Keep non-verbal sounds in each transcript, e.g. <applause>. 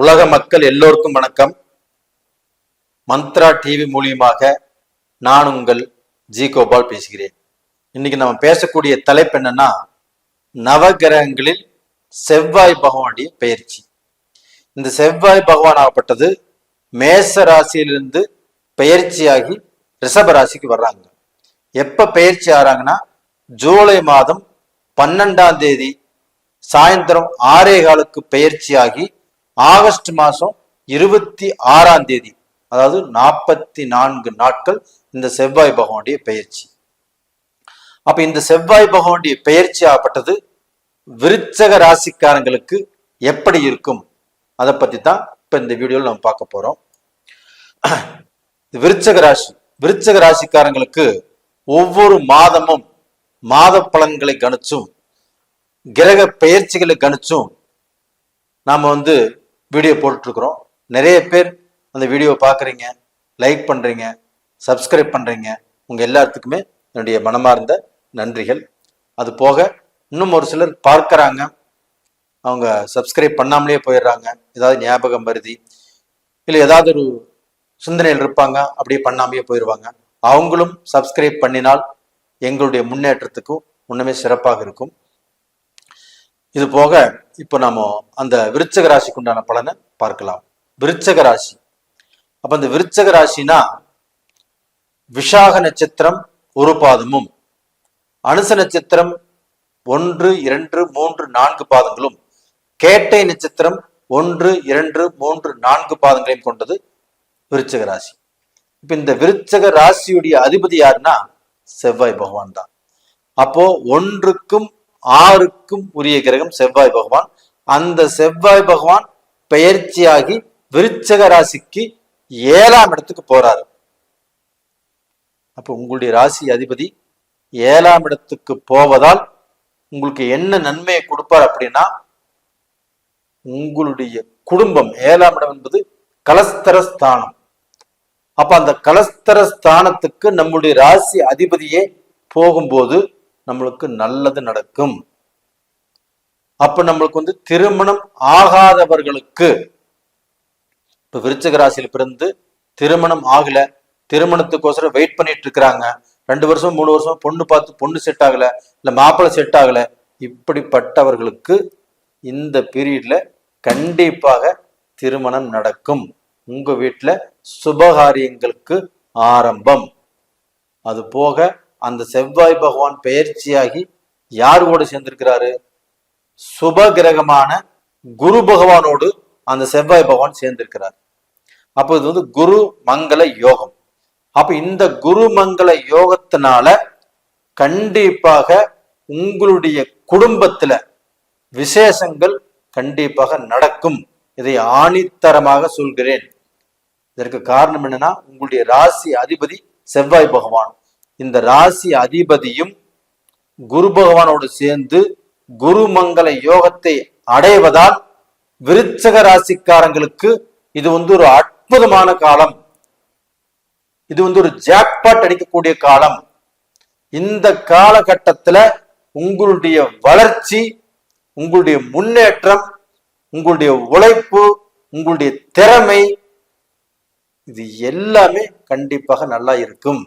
உலக மக்கள் எல்லோருக்கும் வணக்கம். மந்த்ரா டிவி மூலியமாக நான் உங்கள் ஜி கோபால் பேசுகிறேன். இன்னைக்கு நம்ம பேசக்கூடிய தலைப்பு என்னன்னா நவகிரகங்களில் செவ்வாய் பகவானுடைய பெயர்ச்சி. இந்த செவ்வாய் பகவான் ஆகப்பட்டது மேச ராசியிலிருந்து பெயர்ச்சியாகி ரிஷப ராசிக்கு வர்றாங்க. எப்ப பெயர்ச்சி ஆறாங்கன்னா ஜூலை மாதம் பன்னெண்டாம் தேதி சாயந்தரம் ஆறே காலுக்கு பெயர்ச்சியாகி ஆகஸ்ட் மாதம் இருபத்தி ஆறாம் தேதி அதாவது நாற்பத்தி நான்கு நாட்கள் இந்த செவ்வாய் பகவானுடைய பெயர்ச்சி. அப்ப இந்த செவ்வாய் பகவானுடைய பெயர்ச்சி ஆகப்பட்டது விருச்சக ராசிக்காரங்களுக்கு எப்படி இருக்கும்? அதை பத்தி தான் இப்ப இந்த வீடியோவில் நம்ம பார்க்க போறோம். விருச்சக ராசி. விருச்சக ராசிக்காரங்களுக்கு ஒவ்வொரு மாதமும் மாத பலன்களை கணிச்சும் கிரக பெயர்ச்சிகளை கணிச்சும் நாம வந்து வீடியோ போட்டுருக்குறோம் நிறைய பேர் அந்த வீடியோவை பார்க்குறீங்க லைக் பண்ணுறீங்க சப்ஸ்கிரைப் பண்ணுறீங்க உங்கள் எல்லாத்துக்குமே என்னுடைய மனமார்ந்த நன்றிகள். அது போக இன்னும் ஒரு சிலர் பார்க்குறாங்க. அவங்க சப்ஸ்கிரைப் பண்ணாமலே போயிடுறாங்க. ஏதாவது ஞாபகம் வருதி இல்லை ஏதாவது ஒரு சிந்தனையில் இருப்பாங்க அப்படியே பண்ணாமையே போயிடுவாங்க. அவங்களும் சப்ஸ்கிரைப் பண்ணினால் எங்களுடைய முன்னேற்றத்துக்கும் ஒன்றுமே சிறப்பாக இருக்கும். இது போக இப்போ நாம அந்த விருச்சக ராசிக்கு உண்டான பலனை பார்க்கலாம். விருச்சக ராசி. அப்ப அந்த விருச்சக ராசினா விஷாக நட்சத்திரம் ஒரு பாதமும் அனுச நட்சத்திரம் ஒன்று இரண்டு மூன்று நான்கு பாதங்களும் கேட்டை நட்சத்திரம் ஒன்று இரண்டு மூன்று நான்கு பாதங்களையும் கொண்டது விருச்சக ராசி. இப்ப இந்த விருச்சக ராசியுடைய அதிபதி யாருன்னா? செவ்வாய் பகவான் தான். அப்போ ஒன்றுக்கும் ஆறுக்கும் உரிய கிரகம் செவ்வாய் பகவான். அந்த செவ்வாய் பகவான் பெயர்ச்சியாகி விருச்சக ராசிக்கு ஏழாம் இடத்துக்கு போறாரு. அப்போ உங்களுடைய ராசி அதிபதி ஏழாம் இடத்துக்கு போவதால் உங்களுக்கு என்ன நன்மையை கொடுப்பார் அப்படின்னா உங்களுடைய குடும்பம் ஏழாம் இடம் என்பது கலஸ்தர ஸ்தானம். அப்ப அந்த கலஸ்தர ஸ்தானத்துக்கு நம்முடைய ராசி அதிபதியே போகும்போது நம்மளுக்கு நல்லது நடக்கும். அப்ப நம்மளுக்கு வந்து திருமணம் ஆகாதவர்களுக்கு இப்ப விருச்சக ராசியில பிறந்து திருமணம் ஆகல திருமணத்துக்கோசரம் வெயிட் பண்ணிட்டு இருக்கிறாங்க. ரெண்டு வருஷம் மூணு வருஷம் பொண்ணு பார்த்து பொண்ணு செட் ஆகல இல்ல மாப்பிள்ளை செட் ஆகல. இப்படிப்பட்டவர்களுக்கு இந்த பீரியட்ல கண்டிப்பாக திருமணம் நடக்கும். உங்க வீட்டுல சுபகாரியங்களுக்கு ஆரம்பம். அது போக அந்த செவ்வாய் பகவான் பெயர்ச்சியாகி யார் கூட சேர்ந்திருக்கிறாரு? சுப கிரகமான குரு பகவானோடு அந்த செவ்வாய் பகவான் சேர்ந்திருக்கிறார். அப்போ இது வந்து குரு மங்கள யோகம். அப்ப இந்த குரு மங்கள யோகத்தினால கண்டிப்பாக உங்களுடைய குடும்பத்துல விசேஷங்கள் கண்டிப்பாக நடக்கும். இதை ஆணித்தரமாக சொல்கிறேன். இதற்கு காரணம் என்னன்னா உங்களுடைய ராசி அதிபதி செவ்வாய் பகவான். இந்த ராசி அதிபதியும் குரு பகவானோடு சேர்ந்து குருமங்கள யோகத்தை அடைவதால் விருச்சக ராசிக்காரங்களுக்கு இது வந்து ஒரு அற்புதமான காலம். இது வந்து ஒரு ஜாக்பாட் அடிக்கக்கூடிய காலம். இந்த காலகட்டத்துல உங்களுடைய வளர்ச்சி உங்களுடைய முன்னேற்றம் உங்களுடைய உழைப்பு உங்களுடைய திறமை இது எல்லாமே கண்டிப்பாக நல்லா இருக்கும்.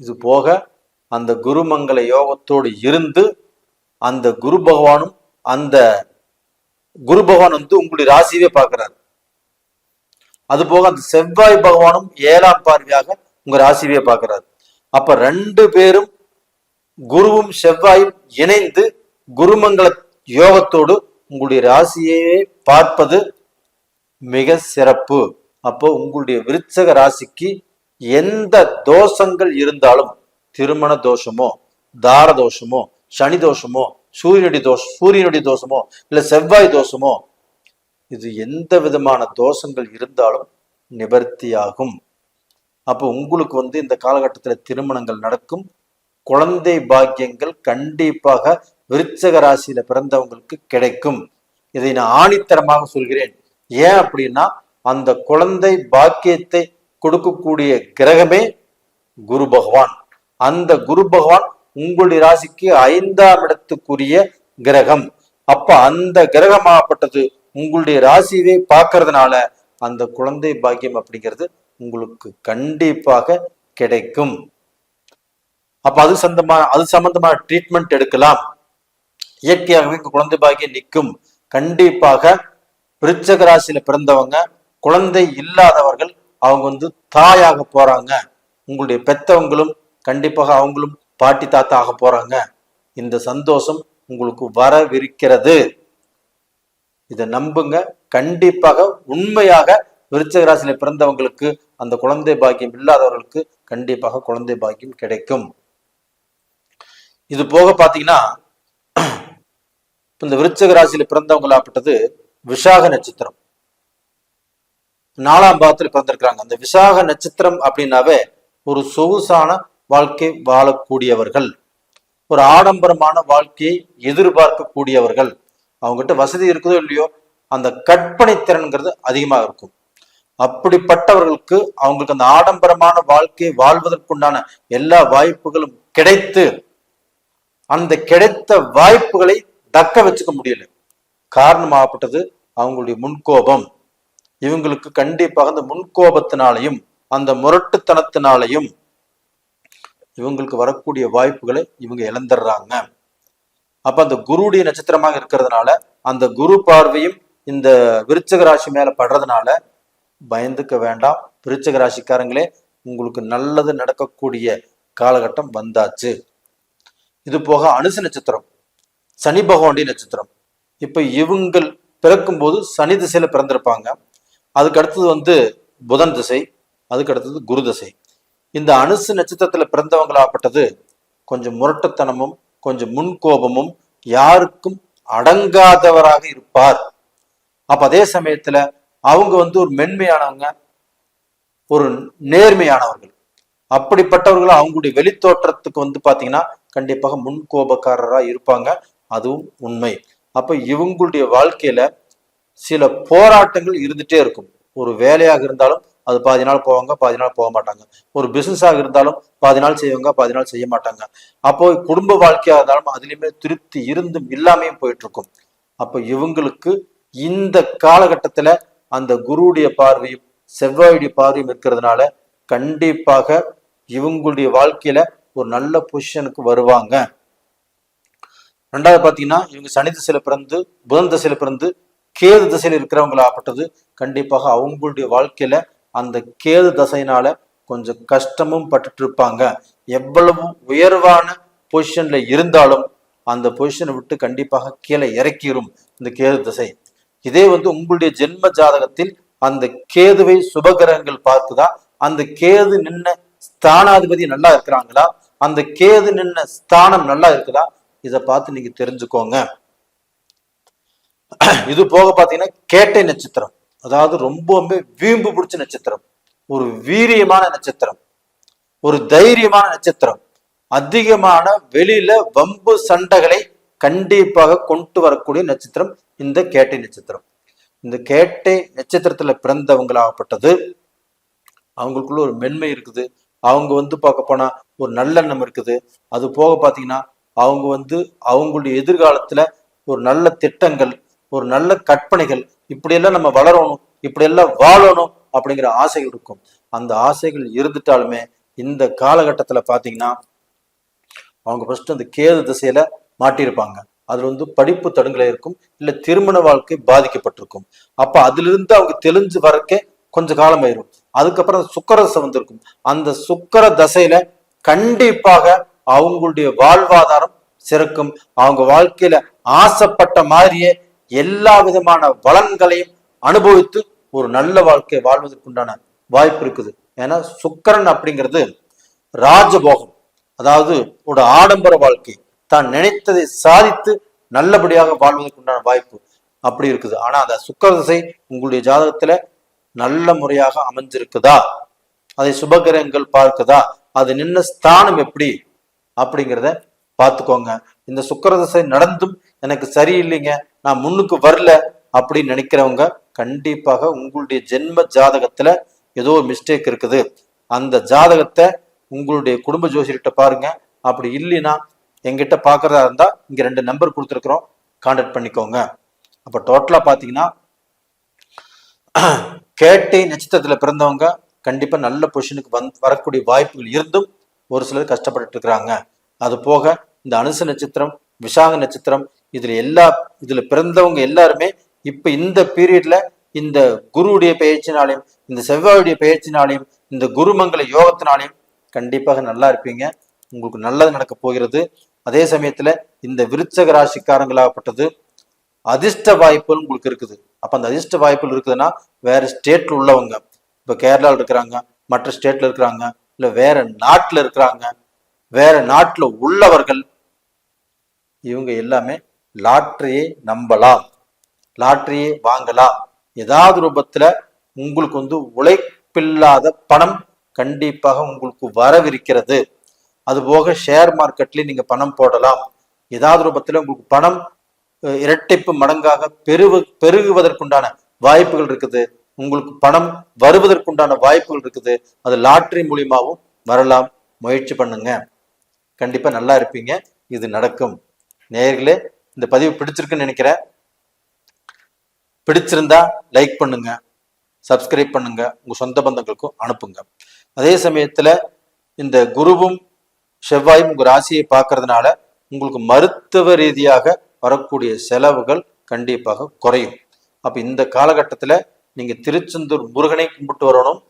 இது போக அந்த குருமங்கள யோகத்தோடு இருந்து அந்த குரு பகவானும் அந்த குரு பகவான் வந்து உங்களுடைய ராசியவே பார்க்கிறார். அது போக அந்த செவ்வாய் பகவானும் ஏழாம் பார்வையாக உங்க ராசியவே பார்க்கிறார். அப்ப ரெண்டு பேரும் குருவும் செவ்வாயும் இணைந்து குருமங்கள யோகத்தோடு உங்களுடைய ராசியையே பார்ப்பது மிக சிறப்பு. அப்போ உங்களுடைய விருச்சக ராசிக்கு எந்த தோஷங்கள் இருந்தாலும் திருமண தோஷமோ தார தோஷமோ சனி தோஷமோ சூரியனுடைய தோஷம் சூரியனுடைய தோஷமோ இல்ல செவ்வாய் தோஷமோ இது எந்த விதமான தோஷங்கள் இருந்தாலும் நிவர்த்தியாகும். அப்போ உங்களுக்கு வந்து இந்த காலகட்டத்தில் திருமணங்கள் நடக்கும். குழந்தை பாக்கியங்கள் கண்டிப்பாக விருச்சக ராசியில பிறந்தவங்களுக்கு கிடைக்கும். இதை நான் ஆணித்தரமாக சொல்கிறேன். ஏன் அப்படின்னா அந்த குழந்தை பாக்கியத்தை கொடுக்கக்கூடிய கிரகமே குரு பகவான். அந்த குரு பகவான் உங்களுடைய ராசிக்கு ஐந்தாம் இடத்துக்குரிய கிரகம். அப்ப அந்த கிரகமாகப்பட்டது உங்களுடைய ராசியவே பார்க்கறதுனால அந்த குழந்தை பாக்கியம் அப்படிங்கிறது உங்களுக்கு கண்டிப்பாக கிடைக்கும். அப்ப அது சம்பந்தமா அது சம்பந்தமான ட்ரீட்மெண்ட் எடுக்கலாம். இயற்கையாகவே குழந்தை பாக்கியம் நிற்கும். கண்டிப்பாக விருச்சக ராசியில பிறந்தவங்க குழந்தை இல்லாதவர்கள் அவங்க வந்து தாயாக போறாங்க. உங்களுடைய பெத்தவங்களும் கண்டிப்பாக அவங்களும் பாட்டி தாத்தா ஆக போறாங்க. இந்த சந்தோஷம் உங்களுக்கு வரவிருக்கிறது. இதை நம்புங்க. கண்டிப்பாக உண்மையாக விருச்சக ராசியில பிறந்தவங்களுக்கு அந்த குழந்தை பாக்கியம் இல்லாதவர்களுக்கு கண்டிப்பாக குழந்தை பாக்கியம் கிடைக்கும். இது போக பாத்தீங்கன்னா இந்த விருச்சக ராசியில பிறந்தவங்களாப்பட்டது விசாக நட்சத்திரம். நாலாம் பாவத்தில் பிறந்திருக்கிறாங்க அந்த விசாக நட்சத்திரம் அப்படின்னாவே ஒரு சொகுசான வாழ்க்கை வாழக்கூடியவர்கள். ஒரு ஆடம்பரமான வாழ்க்கையை எதிர்பார்க்கக்கூடியவர்கள். அவங்ககிட்ட வசதி இருக்குதோ இல்லையோ அந்த கற்பனை திறன்கிறது அதிகமாக இருக்கும். அப்படிப்பட்டவர்களுக்கு அவங்களுக்கு அந்த ஆடம்பரமான வாழ்க்கையை வாழ்வதற்குண்டான எல்லா வாய்ப்புகளும் கிடைத்து அந்த கிடைத்த வாய்ப்புகளை தக்க வச்சுக்க முடியல. காரணமாகப்பட்டது அவங்களுடைய முன்கோபம். இவங்களுக்கு கண்டிப்பாக அந்த முன்கோபத்தினாலையும் அந்த முரட்டுத்தனத்தினாலையும் இவங்களுக்கு வரக்கூடிய வாய்ப்புகளை இவங்க இழந்துடுறாங்க. அப்ப அந்த குருடைய நட்சத்திரமாக இருக்கிறதுனால அந்த குரு பார்வையும் இந்த விருச்சக ராசி மேல படுறதுனால பயந்துக்க வேண்டாம். விருச்சக ராசிக்காரங்களே உங்களுக்கு நல்லது நடக்கக்கூடிய காலகட்டம் வந்தாச்சு. இது போக அனுசு நட்சத்திரம் சனி பகவானுடைய நட்சத்திரம். இப்ப இவங்கள் பிறக்கும்போது சனி திசையில பிறந்திருப்பாங்க. அதுக்கு அடுத்தது வந்து புதன் திசை அதுக்கு அடுத்தது குரு திசை. இந்த அனுசு நட்சத்திரத்துல பிறந்தவங்களாகப்பட்டது கொஞ்சம் முரட்டுத்தனமும் கொஞ்சம் முன்கோபமும் யாருக்கும் அடங்காதவராக இருப்பார். அப்ப அதே சமயத்துல அவங்க வந்து ஒரு மென்மையானவங்க ஒரு நேர்மையானவர்கள். அப்படிப்பட்டவர்கள் அவங்களுடைய வெளித்தோற்றத்துக்கு வந்து பாத்தீங்கன்னா கண்டிப்பாக முன்கோபக்காரராக இருப்பாங்க. அதுவும் உண்மை. அப்ப இவங்களுடைய வாழ்க்கையில சில போராட்டங்கள் இருந்துட்டே இருக்கும். ஒரு வேலையாக இருந்தாலும் அது பாதி நாள் போவாங்க பாதி நாள் போக மாட்டாங்க. ஒரு பிசினஸாக இருந்தாலும் பாதி நாள் செய்வாங்க பாதி நாள் செய்ய மாட்டாங்க. அப்போ குடும்ப வாழ்க்கையா இருந்தாலும் அதுலேயுமே திருப்தி இருந்தும் இல்லாமையும் போயிட்டு இருக்கும் அப்போ இவங்களுக்கு இந்த காலகட்டத்துல அந்த குருவுடைய பார்வையும் செவ்வாயுடைய பார்வையும் இருக்கிறதுனால கண்டிப்பாக இவங்களுடைய வாழ்க்கையில ஒரு நல்ல பொசிஷனுக்கு வருவாங்க. ரெண்டாவது பாத்தீங்கன்னா இவங்க சனி திசையில பிறந்து புதன் திசையில பிறந்து கேது திசையில் இருக்கிறவங்களாகப்பட்டது கண்டிப்பாக அவங்களுடைய வாழ்க்கையில அந்த கேது தசையினால கொஞ்சம் கஷ்டமும் பட்டுட்டு இருப்பாங்க. எவ்வளவு உயர்வான பொசிஷன்ல இருந்தாலும் அந்த பொசிஷனை விட்டு கண்டிப்பாக கீழே இறக்கிரும் இந்த கேது திசை. இதே வந்து உங்களுடைய ஜென்ம ஜாதகத்தில் அந்த கேதுவை சுபகிரகங்கள் பார்க்குதா அந்த கேது நின்ன ஸ்தானாதிபதி நல்லா இருக்கிறாங்களா? அந்த கேது நின்ன ஸ்தானம் நல்லா இருக்குதா? இதை பார்த்து நீங்க தெரிஞ்சுக்கோங்க. <clears throat> இது போக பாத்தீங்கன்னா கேட்டை நட்சத்திரம். அதாவது ரொம்பவுமே வீம்பு பிடிச்ச நட்சத்திரம். ஒரு வீரியமான நட்சத்திரம். ஒரு தைரியமான நட்சத்திரம். அதிகமான வெளியில வம்பு சண்டைகளை கண்டிப்பாக கொண்டு வரக்கூடிய நட்சத்திரம் இந்த கேட்டை நட்சத்திரம். இந்த கேட்டை நட்சத்திரத்துல பிறந்தவங்களாகப்பட்டது. அவங்களுக்குள்ள ஒரு மென்மை இருக்குது. அவங்க வந்து பார்க்க போனா ஒரு நல்லெண்ணம் இருக்குது. அது போக பாத்தீங்கன்னா அவங்க வந்து அவங்களுடைய எதிர்காலத்துல ஒரு நல்ல திட்டங்கள் ஒரு நல்ல கற்பனைகள் இப்படியெல்லாம் நம்ம வளரணும் இப்படியெல்லாம் வாழணும் அப்படிங்கிற ஆசைகள் இருக்கும். அந்த ஆசைகள் இருந்துட்டாலுமே இந்த காலகட்டத்துல பாத்தீங்கன்னா அவங்க ஃபர்ஸ்ட் அந்த கேது திசையில மாட்டியிருப்பாங்க. அதுல வந்து படிப்பு தடுங்கலை இருக்கும் இல்ல திருமண வாழ்க்கை பாதிக்கப்பட்டிருக்கும். அப்ப அதிலிருந்து அவங்க தெளிஞ்சு வரக்கே கொஞ்சம் காலம் ஆயிரும். அதுக்கப்புறம் சுக்கரதசை வந்திருக்கும். அந்த சுக்கர தசையில கண்டிப்பாக அவங்களுடைய வாழ்வாதாரம் சிறக்கும். அவங்க வாழ்க்கையில ஆசைப்பட்ட மாதிரியே எல்லா விதமான வளன்களையும் அனுபவித்து ஒரு நல்ல வாழ்க்கை வாழ்வதற்குண்டான வாய்ப்பு இருக்குது. ஏன்னா சுக்கரன் அப்படிங்கிறது ராஜபோகம். அதாவது ஒரு ஆடம்பர வாழ்க்கை. தான் நினைத்ததை சாதித்து நல்லபடியாக வாழ்வதற்குண்டான வாய்ப்பு அப்படி இருக்குது. ஆனா அந்த சுக்கர திசை உங்களுடைய ஜாதகத்துல நல்ல முறையாக அமைஞ்சிருக்குதா? அதை சுபகிரகங்கள் பார்க்குதா? அது நின்ன ஸ்தானம் எப்படி? அப்படிங்கிறத பார்த்துக்கோங்க. இந்த சுக்கர திசை நடந்தும் எனக்கு சரியில்லைங்க. நான் முன்னுக்கு வரல அப்படின்னு நினைக்கிறவங்க கண்டிப்பாக உங்களுடைய ஜென்ம ஜாதகத்துல ஏதோ ஒரு மிஸ்டேக் இருக்குது. அந்த ஜாதகத்தை உங்களுடைய குடும்ப ஜோசியர்கிட்ட பாருங்க. அப்படி இல்லைன்னா எங்கிட்ட பார்க்குறதா இருந்தா இங்க ரெண்டு நம்பர் கொடுத்துருக்குறோம். கான்டாக்ட் பண்ணிக்கோங்க. அப்போ டோட்டலா பார்த்தீங்கன்னா கேட்டை நட்சத்திரத்துல பிறந்தவங்க கண்டிப்பா நல்ல பொசிஷனுக்கு வந் வரக்கூடிய வாய்ப்புகள் இருந்தும் ஒரு சிலர் கஷ்டப்பட்டுட்டு இருக்கிறாங்க. அது போக இந்த அனுச நட்சத்திரம் விசாக நட்சத்திரம் இதுல எல்லா இதுல பிறந்தவங்க எல்லாருமே இப்ப இந்த பீரியட்ல இந்த குருவுடைய பயிற்சினாலையும் இந்த செவ்வாயுடைய பயிற்சினாலையும் இந்த குருமங்கல யோகத்தினாலையும் கண்டிப்பாக நல்லா இருப்பீங்க. உங்களுக்கு நல்லது நடக்க போகிறது. அதே சமயத்துல இந்த விருச்சக ராசிக்காரங்களாகப்பட்டது அதிர்ஷ்ட வாய்ப்புகள் உங்களுக்கு இருக்குது. அப்ப அந்த அதிர்ஷ்ட வாய்ப்புகள் இருக்குதுன்னா வேற ஸ்டேட்ல உள்ளவங்க இப்ப கேரளாவில் இருக்கிறாங்க மற்ற ஸ்டேட்ல இருக்கிறாங்க இல்ல வேற நாட்டுல இருக்கிறாங்க வேற நாட்டுல உள்ளவர்கள் இவங்க எல்லாமே லாட்ரியை நம்பலாம் லாட்டரியை வாங்கலாம் ஏதாவது ரூபத்துல உங்களுக்கு வந்து உழைப்பில்லாத பணம் கண்டிப்பாக உங்களுக்கு வரவிருக்கிறது. அதுபோக ஷேர் மார்க்கெட்லேயும் நீங்க பணம் போடலாம். ஏதாவது ரூபத்துல உங்களுக்கு பணம் இரட்டிப்பு மடங்காக பெருகு பெருகுவதற்குண்டான வாய்ப்புகள் இருக்குது. உங்களுக்கு பணம் வருவதற்குண்டான வாய்ப்புகள் இருக்குது. அது லாட்ரி மூலியமாவும் வரலாம். முயற்சி பண்ணுங்க. கண்டிப்பா நல்லா இருப்பீங்க. இது நடக்கும். நேர்களே இந்த பதிவு பிடிச்சிருக்குன்னு நினைக்கிறேன். பிடிச்சிருந்தா லைக் பண்ணுங்க சப்ஸ்கிரைப் பண்ணுங்க உங்க சொந்த பந்தங்களுக்கும் அனுப்புங்க. அதே சமயத்துல இந்த குருவும் செவ்வாயும் உங்க ராசியை பார்க்கறதுனால உங்களுக்கு மருத்துவ ரீதியாக வரக்கூடிய செலவுகள் கண்டிப்பாக குறையும். அப்ப இந்த காலகட்டத்துல நீங்க திருச்செந்தூர் முருகனை கும்பிட்டு வரணும்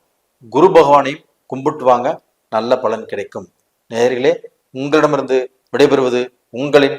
குரு பகவானையும் கும்பிட்டு வாங்க நல்ல பலன் கிடைக்கும். நேர்களே உங்களிடமிருந்து விடைபெறுவது உங்களின்